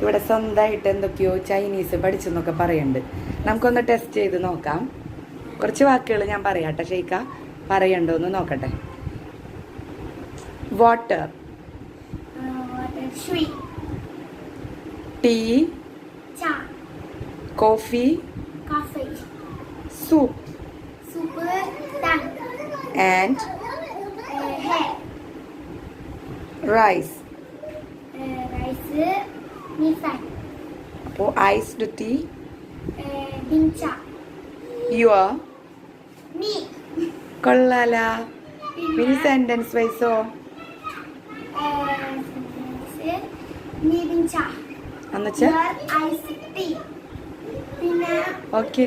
ഇവിടെ സ്വന്തമായിട്ട് എന്തൊക്കെയോ ചൈനീസ് പഠിച്ചെന്നൊക്കെ പറയുന്നുണ്ട്. നമുക്കൊന്ന് ടെസ്റ്റ് ചെയ്ത് നോക്കാം. കുറച്ച് വാക്കുകൾ ഞാൻ പറയാട്ടെ ഷെയ്ക്ക. പറയണ്ടോ എന്ന് നോക്കട്ടെ water tea coffee soup and hair rice rice മീഫാൻ അപ്പോൾ ഐസ്ഡ് ടീ ബിൻച യുവർ മീ കൊള്ളാല. മിനി സെന്റൻസ് വൈസോ ഐസ് ടീ ഓക്കെ